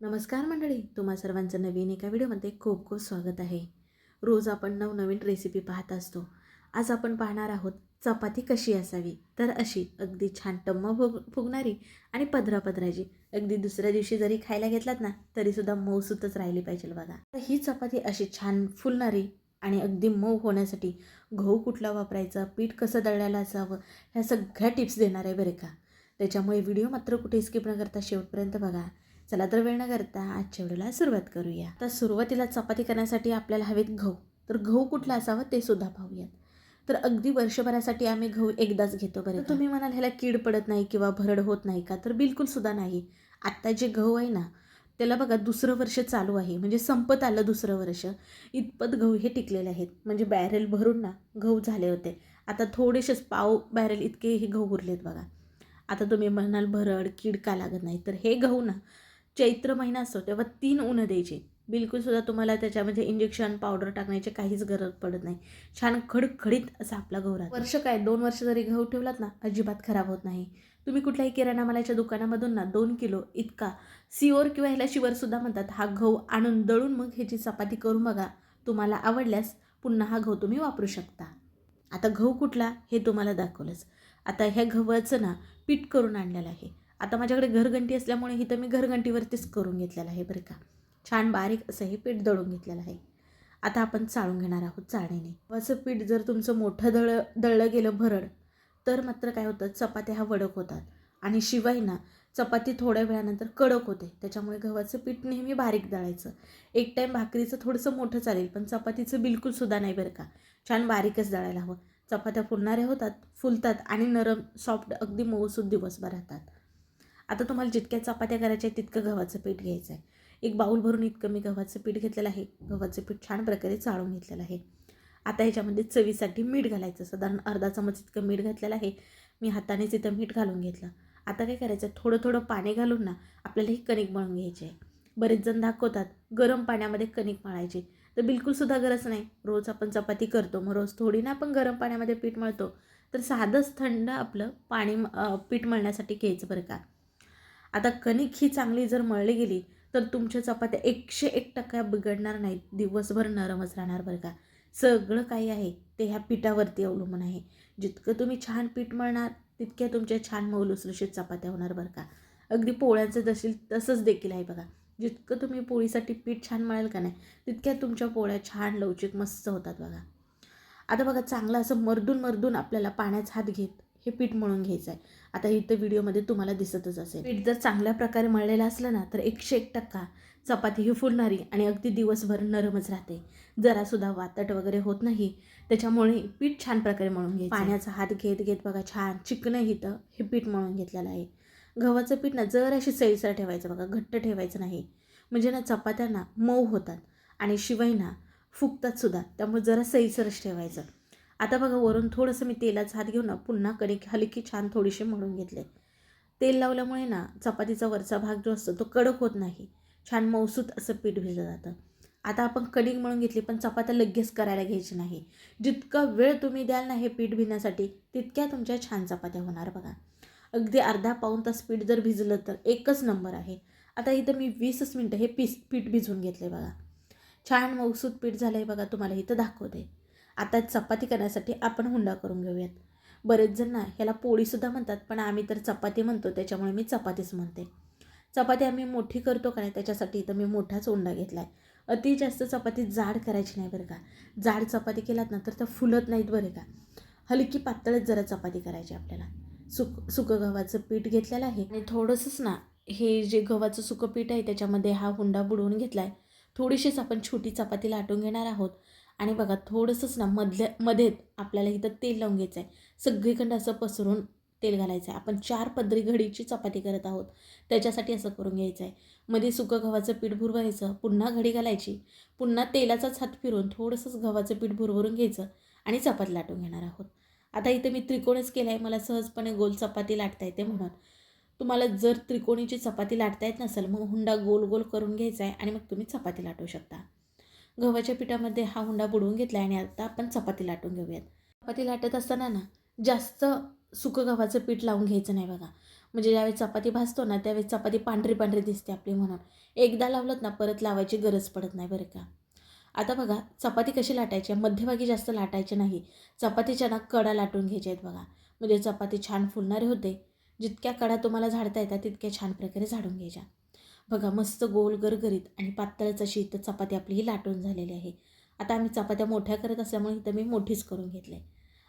नमस्कार मंडळी तुम्हा सर्वांचं नवीन एका व्हिडिओमध्ये खूप खूप स्वागत आहे. रोज आपण नवनवीन रेसिपी पाहत असतो. आज आपण पाहणार आहोत चपाती कशी असावी? तर अशी अगदी छान टम्म फुग फुगणारी आणि पदरा पदराची अगदी दुसऱ्या दिवशी जरी खायला घेतलात ना तरीसुद्धा मऊसूतच राहिली पाहिजे बघा. तर ही चपाती अशी छान फुलणारी आणि अगदी मऊ होण्यासाठी गहू कुठला वापरायचा पीठ कसं दळायला असावं ह्या सगळ्या टिप्स देणार आहे बरं का. त्याच्यामुळे व्हिडिओ मात्र कुठे स्किप न करता शेवटपर्यंत बघा. चला तर वेळ न करता आजच्या व्हिडिओला सुरुवात करूया. तर सुरुवातीला चपाती करण्यासाठी आपल्याला हवेत गहू. तर गहू कुठला असावा ते सुद्धा पाहूयात. तर अगदी वर्षभरासाठी आम्ही गहू एकदाच घेतो बरं तुम्ही म्हणाल ह्याला कीड पडत नाही किंवा भरड होत नाही का? तर बिलकुल सुद्धा नाही. आत्ता जे गहू आहे ना त्याला बघा दुसरं वर्ष चालू आहे. म्हणजे संपत आलं दुसरं वर्ष. इतपत गहू हे टिकलेले आहेत. म्हणजे बॅरेल भरून ना गहू झाले होते. आता थोडेसेच पाव बॅरेल इतके हे गहू उरलेत बघा. आता तुम्ही म्हणाल भरड कीड का लागत नाही? तर हे गहू ना चैत्र महिना असतो तेव्हा तीन उन्हं द्यायची. बिलकुलसुद्धा तुम्हाला त्याच्यामध्ये इंजेक्शन पावडर टाकण्याची काहीच गरज पडत नाही. छान खडखडीत असा आपला गहू राहतो. वर्ष काय? दोन वर्ष जरी गहू ठेवलात ना अजिबात खराब होत नाही. तुम्ही कुठल्याही किराणा मालाच्या दुकानामधून ना दोन किलो इतका सिओर किंवा ह्याला शिवरसुद्धा म्हणतात हा गहू आणून दळून मग ह्याची चपाती करून बघा तुम्हाला आवडल्यास पुन्हा हा गहू तुम्ही वापरू शकता. आता गहू कुठला? हे तुम्हाला दाखवलंच. आता ह्या गव्हाचं ना पीठ करून आणलेलं आहे. आता माझ्याकडे घरघंटी असल्यामुळे इथं मी घरघंटीवरतीच करून घेतलेलं आहे बरं का. छान बारीक असं हे पीठ दळून घेतलेलं आहे. आता आपण चाळून घेणार आहोत चाळणीने. गव्हाचं पीठ जर तुमचं मोठं दळ दळलं गेलं भरड तर मात्र काय होतं चपात्या हा वडक होतात. आणि शिवाय ना चपाती थोड्या वेळानंतर कडक होते. त्याच्यामुळे गव्हाचं पीठ नेहमी बारीक दळायचं. एक टाईम भाकरीचं थोडंसं मोठं चालेल पण चपातीचं बिलकुलसुद्धा नाही बरं का. छान बारीकच दळायला हवं. चपात्या फुलणाऱ्या होतात फुलतात आणि नरम सॉफ्ट अगदी मऊसूद दिवसभर राहतात. आता तुम्हाला जितक्या चपात्या करायच्या आहेत तितकं गव्हाचं पीठ घ्यायचं आहे एक बाऊल भरून इतकं मी गव्हाचं पीठ घेतलेलं आहे. गव्हाचं पीठ छान प्रकारे चाळून घेतलेलं आहे. आता ह्याच्यामध्ये चवीसाठी मीठ घालायचं. साधारण अर्धा चमच इतकं मीठ घातलेलं आहे. मी हातानेच इथं मीठ घालून घेतलं. आता काय करायचं? थोडं थोडं पाणी घालून ना आपल्याला ही कणिक मळून घ्यायची आहे. बरेच जण दाखवतात गरम पाण्यामध्ये कणिक मळायची. तर बिलकुलसुद्धा गरज नाही. रोज आपण चपाती करतो. मग रोज थोडी ना आपण गरम पाण्यामध्ये पीठ मळतो. तर साधंच थंड आपलं पाणी पीठ मळण्यासाठी घ्यायचं बरं का. आता कणिक ही चांगली जर मळली गेली तर तुमच्या चपात्या एकशे एक टक्का बिघडणार नाहीत. दिवसभर नरमच राहणार बरं का. सगळं काही आहे ते ह्या पिठावरती अवलंबून आहे. जितकं तुम्ही छान पीठ मळणार तितक्या तुमच्या छान मौलुसलुशीत चपात्या होणार बरं का. अगदी पोळ्यांचं जशील तसंच देखील आहे बघा. जितकं तुम्ही पोळीसाठी पीठ छान मळाल का नाही तितक्या तुमच्या पोळ्या छान लवचिक मस्त होतात बघा. आता बघा चांगलं असं मर्दून मर्दून आपल्याला पाण्याचा हात घेत हे पीठ मळून घ्यायचं आहे आता इथं व्हिडिओमध्ये तुम्हाला दिसतच असेल. पीठ जर चांगल्या प्रकारे मळलेलं असलं ना तर एकशे एक टक्का चपाती ही फुलणारी आणि अगदी दिवसभर नरमच राहते. जरासुद्धा वातट वगैरे होत नाही. त्याच्यामुळे पीठ छान प्रकारे मळून घ्यायचं. पाण्याचा हात घेत घेत बघा छान चिकनं इथं हे पीठ मळून घेतलेलं आहे. गव्हाचं पीठ ना जर अशी सैलसर ठेवायचं बघा घट्ट ठेवायचं नाही. म्हणजे ना चपात्या ना मऊ होतात आणि शिवाय ना फुगतात सुद्धा. त्यामुळे जरा सैलसरच ठेवायचं. आता बघा वरून थोडंसं मी तेलाचा हात घेऊन ना पुन्हा कणिक हलकी छान थोडीशी मळून घेतले तेल लावल्यामुळे ना चपातीचा वरचा भाग जो असतो तो कडक होत नाही. छान मौसूत असं पीठ भिजलं जातं. आता आपण कणिक मळून घेतली पण चपात्या लगेच करायला घ्यायची नाही. जितका वेळ तुम्ही द्याल ना हे पीठ भिजण्यासाठी तितक्या तुमच्या छान चपात्या होणार बघा. अगदी अर्धा पाऊन तास पीठ जर भिजलं तर एकच नंबर आहे. आता इथं मी वीसच मिनटं हे पीस पीठ भिजवून घेतले बघा. छान मौसूत पीठ झालं आहे बघा तुम्हाला इथं दाखवते. आता चपाती करण्यासाठी आपण हुंडा करून घेऊयात. बरेच जण ना ह्याला पोळीसुद्धा म्हणतात पण आम्ही तर चपाती म्हणतो त्याच्यामुळे मी चपातीच म्हणते. चपाती आम्ही मोठी करतो का नाही त्याच्यासाठी इथं मी मोठाच उंडा घेतला आहे अति जास्त चपाती जाड करायची नाही बरं का. जाड चपाती केलात ना तर त्या फुलत नाहीत बरं का. हलकी पातळच जरा चपाती करायची आपल्याला. सुक सुकं गव्हाचं पीठ घेतलेलं आहे. आणि थोडंसंच ना हे जे गव्हाचं सुकं पीठ आहे त्याच्यामध्ये हा हुंडा बुडवून घेतला आहे थोडीशीच आपण छोटी चपाती लाटून घेणार आहोत. आणि बघा थोडंसंच ना मधल्या मध्येच आपल्याला इथं तेल लावून घ्यायचं आहे सगळीकडं असं पसरून तेल घालायचं आहे आपण चार पदरी घडीची चपाती करत आहोत. त्याच्यासाठी असं करून घ्यायचं आहे मध्ये सुकं गव्हाचं पीठ भुरवायचं पुन्हा घडी घालायची पुन्हा तेलाचाच हात फिरून थोडंसंच गव्हाचं पीठ भुरभरून घ्यायचं आणि चपाती लाटून घेणार आहोत. आता इथं मी त्रिकोणच केला आहे मला सहजपणे गोल चपाती लाटता येते म्हणून. तुम्हाला जर त्रिकोणीची चपाती लाटता येत नसेल मग हुंडा गोल गोल करून घ्यायचा आहे आणि मग तुम्ही चपाती लाटू शकता. गव्हाच्या पिठामध्ये हा हुंडा बुडवून घेतला आणि आता आपण चपाती लाटून घेऊयात. चपाती लाटत असताना ना जास्त सुकं गव्हाचं पीठ लावून घ्यायचं नाही बघा. म्हणजे ज्यावेळेस चपाती भाजतो ना त्यावेळेस चपाती पांढरी पांढरी दिसते आपली म्हणून. एकदा लावलं ना परत लावायची गरज पडत नाही बरं का. आता बघा चपाती कशी लाटायची? मध्यभागी जास्त लाटायची नाही. चपातीच्या ना कडा लाटून घ्यायच्या आहेत बघा. म्हणजे चपाती छान फुलणारे होते. जितक्या कडा तुम्हाला झाडता येतात तितक्या छान प्रकारे झाडून घ्यायच्या. बघा मस्त गोल गरगरीत आणि पातळच अशी इथं चपाती आपली ही लाटून झालेली आहे. आता आम्ही चपात्या मोठ्या करत असल्यामुळे इथं मी मोठीच करून घेतले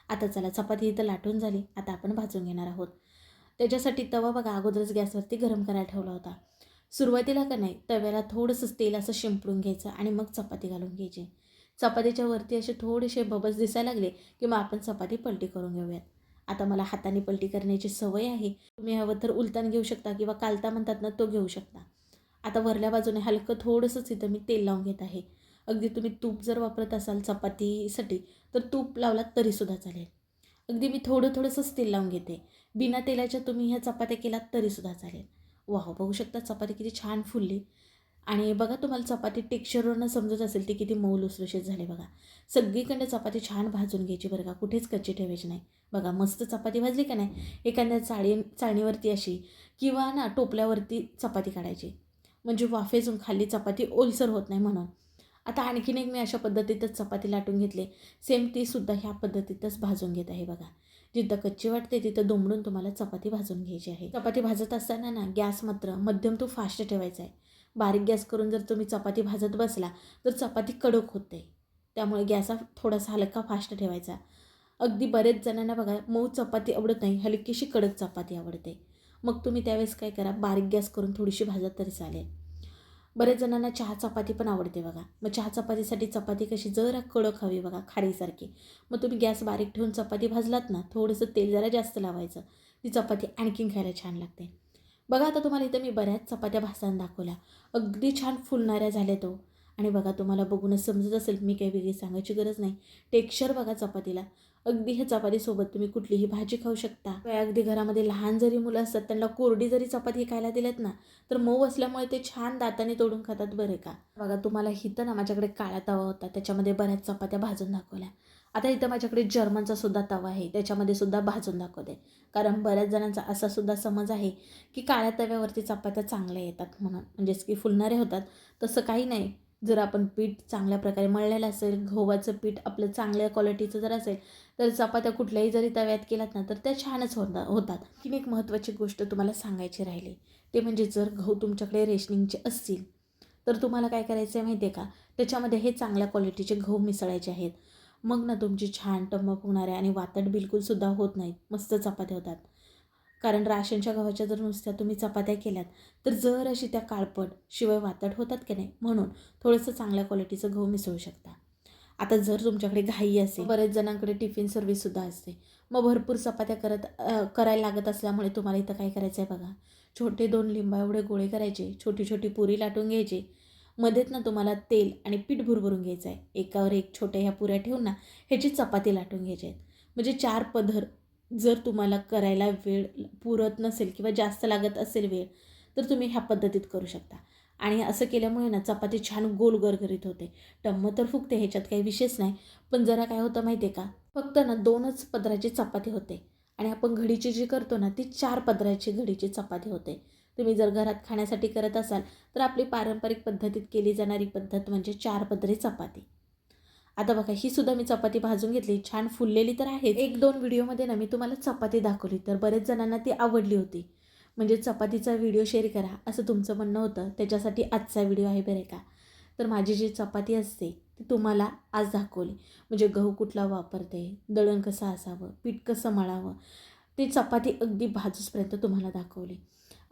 आता चला चपाती इथं लाटून झाली. आता आपण भाजून घेणार आहोत. त्याच्यासाठी तवा बघा अगोदरच गॅसवरती गरम करायला ठेवला होता. सुरुवातीला का नाही तव्याला थोडंसं तेल असं शिंपडून घ्यायचं आणि मग चपाती घालून घ्यायची. चपातीच्या वरती असे थोडेसे बबल्स दिसायला लागले की मग आपण चपाती पलटी करून घेऊयात. आता मला हाताने पलटी करण्याची सवय आहे. तुम्ही हवं तर उलतान घेऊ शकता किंवा कालता म्हणतात ना तो घेऊ शकता. आता वरल्या बाजूने हलकं थोडंसंच इथं मी तेल लावून घेत आहे. अगदी तुम्ही तूप जर वापरत असाल चपातीसाठी तर तूप लावलात तरीसुद्धा चालेल. अगदी मी थोडं थोडंसंच तेल लावून घेते. बिना तेलाच्या तुम्ही ह्या चपात्या केलात तरीसुद्धा चालेल. वाह बघू शकता चपाती किती छान फुलली. आणि बघा तुम्हाला चपाती टेक्स्चरवरनं समजत असेल ती किती मऊ लुसलुशीत झाली बघा. सगळीकडे चपाती छान भाजून घ्यायची बरं का कुठेच कच्ची ठेवायची नाही. बघा मस्त चपाती भाजली का नाही? एखाद्या चाळी चाळणीवरती अशी किंवा ना टोपल्यावरती चपाती काढायची. म्हणजे वाफेजून खाल्ली चपाती ओलसर होत नाही म्हणून. आता आणखीन एक मी अशा पद्धतीतच चपाती लाटून घेतले. सेम तीसुद्धा ह्या पद्धतीतच भाजून घेत आहे बघा. जिथं कच्ची वाटते तिथं दुमडून तुम्हाला चपाती भाजून घ्यायची आहे. चपाती भाजत असताना ना गॅस मात्र मध्यम तो फास्ट ठेवायचा आहे. बारीक गॅस करून जर तुम्ही चपाती भाजत बसला तर चपाती कडक होते त्यामुळे गॅस थोडासा हलका फास्ट ठेवायचा. अगदी बरेच जणांना बघा मऊ चपाती आवडत नाही हलकीशी कडक चपाती आवडते. मग तुम्ही त्यावेळेस काय करा? बारीक गॅस करून थोडीशी भाजत तरी चालेल. बऱ्याच जणांना चहा चपाती पण आवडते बघा. मग चहा चपातीसाठी चपाती कशी जरा कडक हवी बघा खारीसारखी मग तुम्ही गॅस बारीक ठेवून चपाती भाजलात ना थोडंसं तेल जरा जास्त लावायचं. ती चपाती आणखीन खायला छान लागते. बघा आता तुम्हाला इथं मी बऱ्याच चपात्या भाजताना दाखवल्या. अगदी छान फुलणाऱ्या झाल्या तो. आणि बघा तुम्हाला बघूनच समजत असेल मी काही वेगळी सांगायची गरज नाही. टेक्स्चर बघा चपातीला. अगदी ह्या चपातीसोबत तुम्ही कुठलीही भाजी खाऊ शकता. अगदी घरामध्ये लहान जरी मुलं असतात त्यांना कोरडी जरी चपाती खायला दिल्यात ना तर मऊ असल्यामुळे ते छान दाताने तोडून खातात बरे का. बघा तुम्हाला हिथं ना माझ्याकडे काळा तवा होता त्याच्यामध्ये बऱ्याच चपात्या भाजून दाखवल्या. आता इथं माझ्याकडे जर्मनचा सुद्धा तवा आहे त्याच्यामध्ये सुद्धा भाजून दाखवते. कारण बऱ्याच जणांचा असा सुद्धा समज आहे की काळ्या तव्यावरती चपात्या चांगल्या येतात म्हणून. म्हणजेच की फुलणारे होतात तसं काही नाही. जर आपण पीठ चांगल्या प्रकारे मळलेलं असेल गव्हाचं पीठ आपलं चांगल्या क्वालिटीचं जर असेल तर चपात्या कुठल्याही जरी तव्यात केल्यात ना तर त्या छानच होता होतात. की एक महत्त्वाची गोष्ट तुम्हाला सांगायची राहिली ते म्हणजे जर गहू तुमच्याकडे रेशनिंगचे असतील तर तुम्हाला काय करायचं आहे माहिती आहे का? त्याच्यामध्ये हे चांगल्या क्वालिटीचे गहू मिसळायचे आहेत. मग ना तुमची छान टमक होणाऱ्या आणि वातट बिलकुलसुद्धा होत नाहीत मस्त चपात्या होतात. कारण राशनच्या गव्हाच्या जर नुसत्या तुम्ही चपात्या केल्यात तर जर अशी त्या काळपट शिवाय वातड होतात की नाही? म्हणून थोडंसं चांगल्या क्वालिटीचं गहू मिसळू शकता. आता जर तुमच्याकडे घाई असेल बरेच जणांकडे टिफिन सर्व्हिससुद्धा असते. मग भरपूर चपात्या करत करायला लागत असल्यामुळे तुम्हाला इथं काय करायचं आहे बघा? छोटे दोन लिंबा एवढे गोळे करायचे छोटी छोटी पुरी लाटून घ्यायची. मध्येच ना तुम्हाला तेल आणि पीठ भुरभरून घ्यायचं आहे एकावर एक छोट्या ह्या पुऱ्या ठेवून ना ह्याची चपाती लाटून घ्यायची आहेत. म्हणजे चार पदर जर तुम्हाला करायला वेळ पुरत नसेल किंवा जास्त लागत असेल वेळ तर तुम्ही ह्या पद्धतीत करू शकता. आणि असं केल्यामुळे ना चपाती छान गोल गरगरीत होते. टम्म तर फुगते ह्याच्यात काही विशेष नाही. पण जरा काय होतं माहिती आहे का? फक्त ना दोनच पदराची चपाती होते. आणि आपण घडीची जी करतो ना ती चार पदराची घडीची चपाती होते. तुम्ही जर घरात खाण्यासाठी करत असाल तर आपली पारंपरिक पद्धतीत केली जाणारी पद्धत म्हणजे चार पदरी चपाती. आता बघा ही सुद्धा मी चपाती भाजून घेतली. छान फुललेली तर आहे एक दोन व्हिडिओमध्ये ना मी तुम्हाला चपाती दाखवली. तर बरेच जणांना ती आवडली होती. म्हणजे चपातीचा व्हिडिओ शेअर करा असं तुमचं म्हणणं होतं. त्याच्यासाठी आजचा व्हिडिओ आहे बरे का. तर माझी जी चपाती असते ती तुम्हाला आज दाखवली. म्हणजे गहू कुठला वापरते दळण कसं असावं पीठ कसं मळावं ती चपाती अगदी भाजूसपर्यंत तुम्हाला दाखवली.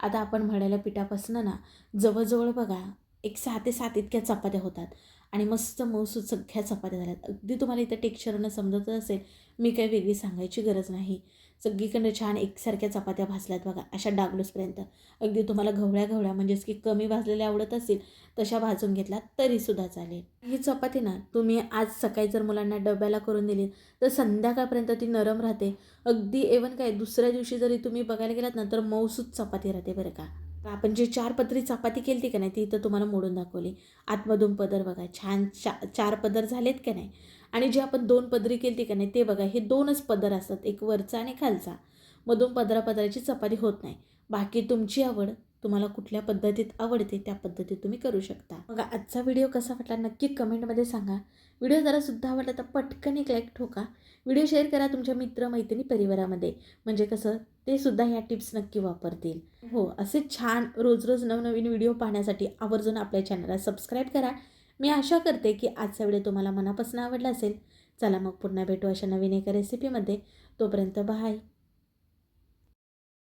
आता आपण मळलेल्या पिठापासून ना जवळजवळ बघा एक सहा ते सात इतक्या चपात्या होतात. आणि मस्त मऊसूद सगळ्या चपात्या झाल्यात अगदी तुम्हाला इथं टेक्स्चरनं समजतच असेल मी काही वेगळी सांगायची गरज नाही. सगळीकडनं छान एकसारख्या चपात्या भाजल्यात बघा अशा डागलोसपर्यंत अगदी तुम्हाला घवळ्या घवळ्या म्हणजेच की कमी भाजलेल्या आवडत असेल तशा भाजून घेतला तरीसुद्धा चालेल. ही चपाती ना तुम्ही आज सकाळी जर मुलांना डब्याला करून दिली तर संध्याकाळपर्यंत ती नरम राहते. अगदी एवन काय दुसऱ्या दिवशी जरी तुम्ही बघायला गेलात ना तर मऊसूद चपाती राहते बरं का. आपण जी चार पदरी चपाती केली का नाही ती इथं तुम्हाला मोडून दाखवली. आतमधून पदर बघा छान चा चार पदर झालेत का नाही? आणि जे आपण दोन पदरी केली का नाही ते बघा हे दोनच पदर असतात एक वरचा आणि खालचा. मधून पदरा पदराची चपाती होत नाही. बाकी तुमची आवड तुम्हाला कुठल्या पद्धतीत आवडते त्या पद्धतीत तुम्ही करू शकता. मग आजचा व्हिडिओ कसा वाटला नक्की कमेंटमध्ये सांगा. व्हिडिओ जरा सुद्धा आवडला तर पटकन एक लाईक ठोका. व्हिडिओ शेअर करा तुमच्या मित्रमैत्रिणी परिवारामध्ये. म्हणजे कसं ते सुद्धा ह्या टिप्स नक्की वापरतील. हो असे छान रोज रोज नवनवीन व्हिडिओ पाहण्यासाठी आवर्जून आपल्या चॅनलला सबस्क्राईब करा. मी आशा करते की आजचा व्हिडिओ तुम्हाला मनापासून आवडला असेल. चला मग पुन्हा भेटू अशा नवीन एका रेसिपीमध्ये तोपर्यंत बाय